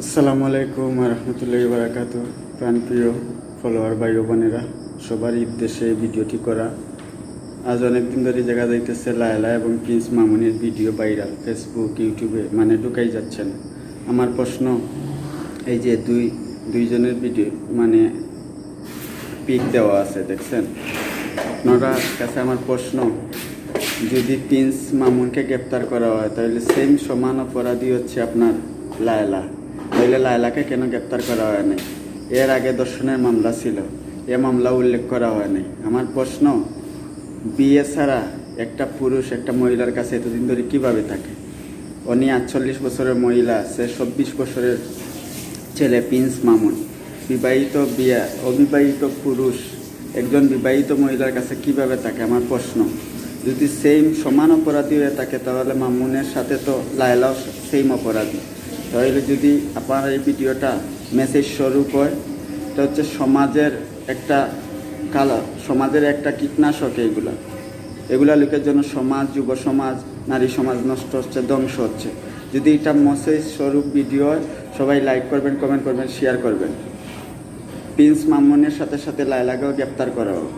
আসসালামু আলাইকুম রহমতুল্লাহ বারাকাত প্রাণপ্রিয় ফলোয়ার ভাই বোনেরা, সবার উদ্দেশ্যে ভিডিওটি করা। আজ অনেকদিন ধরে জায়গা যাইতেছে লায়লা এবং প্রিন্স মামুনের ভিডিও ভাইরাল ফেসবুক, ইউটিউবে মানে ঢুকাই যাচ্ছেন। আমার প্রশ্ন, এই যে দুই, দুইজনের ভিডিও মানে পিক দেওয়া আছে, দেখছেন? আপনারা কাছে আমার প্রশ্ন, যদি প্রিন্স মামুনকে গ্রেপ্তার করা হয়, তাহলে সেম সমান অপরাধী হচ্ছে আপনার লায়লা? তাহলে লায়লাকে কেন গ্রেপ্তার করা হয় নাই? এর আগে দর্শনের মামলা ছিল। এ মামলা উল্লেখ করা হয় নাই। আমার প্রশ্ন, বিয়ে ছাড়া একটা পুরুষ একটা মহিলার কাছে এতদিন ধরে কীভাবে থাকে? উনি আটচল্লিশ বছরের মহিলা, সে চব্বিশ বছরের ছেলে প্রিন্স মামুন। বিবাহিত বিয়া, অবিবাহিত পুরুষ, একজন বিবাহিত মহিলার কাছে কীভাবে থাকে? আমার প্রশ্ন, যদি সেম সমান অপরাধী হয়ে থাকে, তাহলে মামুনের সাথে তো লায়লাও সেম অপরাধী। তাহলে যদি আপনার এই ভিডিওটা মেসেজ স্বরূপ হয়, এটা হচ্ছে সমাজের একটা কালা সমাজের একটা কীটনাশক এইগুলা। এগুলা লোকের জন্য সমাজ, যুব সমাজ, নারী সমাজ নষ্ট হচ্ছে, ধ্বংস হচ্ছে। যদি এটা মেসেজ স্বরূপ ভিডিও হয়, সবাই লাইক করবেন কমেন্ট করবেন শেয়ার করবেন। প্রিন্স মামুনের সাথে সাথে লায়লাকেও গ্রেপ্তার করা হোক